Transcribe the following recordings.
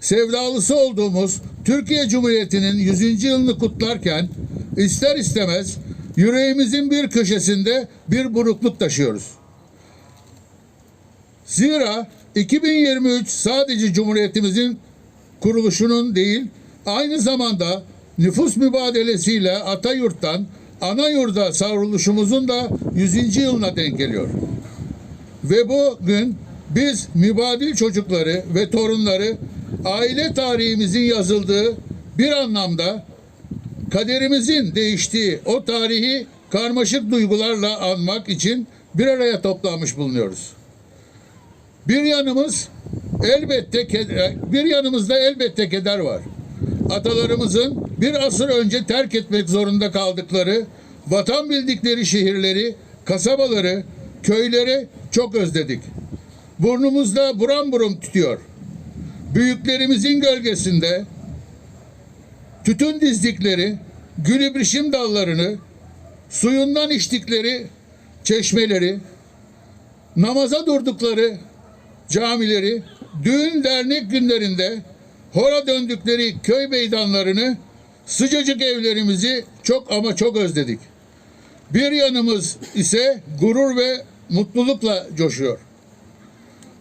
sevdalısı olduğumuz Türkiye Cumhuriyeti'nin 100. yılını kutlarken ister istemez yüreğimizin bir köşesinde bir burukluk taşıyoruz. Zira 2023 sadece Cumhuriyetimizin kuruluşunun değil, aynı zamanda nüfus mübadelesiyle Atayurt'tan ana yurda savruluşumuzun da 100. yılına denk geliyor. Ve bu gün biz mübadil çocukları ve torunları aile tarihimizin yazıldığı bir anlamda kaderimizin değiştiği o tarihi karmaşık duygularla anmak için bir araya toplanmış bulunuyoruz. Bir yanımız elbette keder, bir yanımızda elbette keder var. Atalarımızın bir asır önce terk etmek zorunda kaldıkları, vatan bildikleri şehirleri, kasabaları, köyleri çok özledik. Burnumuzda buram buram tutuyor. Büyüklerimizin gölgesinde tütün dizdikleri, gül ibrişim dallarını, suyundan içtikleri çeşmeleri, namaza durdukları camileri, düğün dernek günlerinde hora döndükleri köy meydanlarını, sıcacık evlerimizi çok ama çok özledik. Bir yanımız ise gurur ve mutlulukla coşuyor.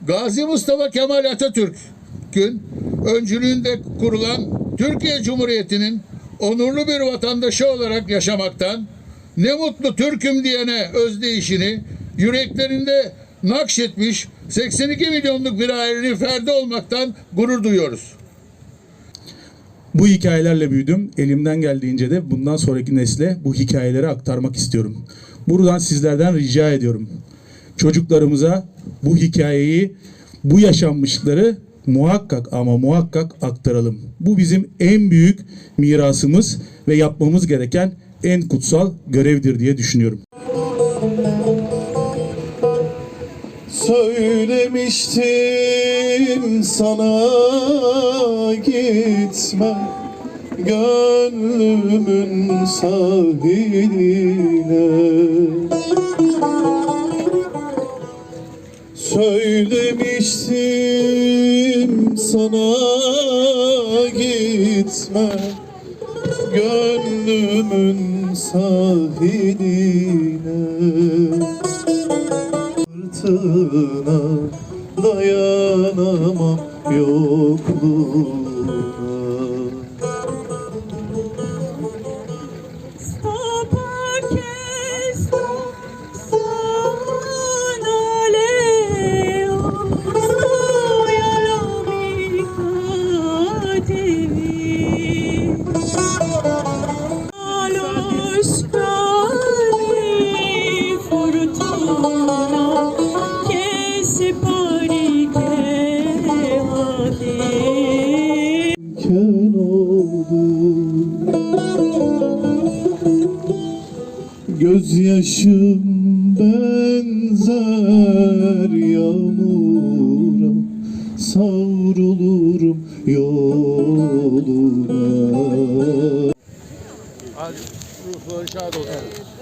Gazi Mustafa Kemal Atatürk'ün öncülüğünde kurulan Türkiye Cumhuriyeti'nin onurlu bir vatandaşı olarak yaşamaktan ne mutlu Türk'üm diyene özdeyişini yüreklerinde nakşetmiş 82 milyonluk bir ailenin ferdi olmaktan gurur duyuyoruz. Bu hikayelerle büyüdüm. Elimden geldiğince de bundan sonraki nesle bu hikayeleri aktarmak istiyorum. Buradan sizlerden rica ediyorum. Çocuklarımıza bu hikayeyi, bu yaşanmışlıkları muhakkak ama muhakkak aktaralım. Bu bizim en büyük mirasımız ve yapmamız gereken en kutsal görevdir diye düşünüyorum. Söylemiştim sana gitme Gönlümün sahiline Söylemiştim sana gitme. Gönlümün sahiline Fırtına dayanamam yokluğuna Gözyaşım benzer yağmura Savrulurum yoluna Hadi ruhları şad olsun.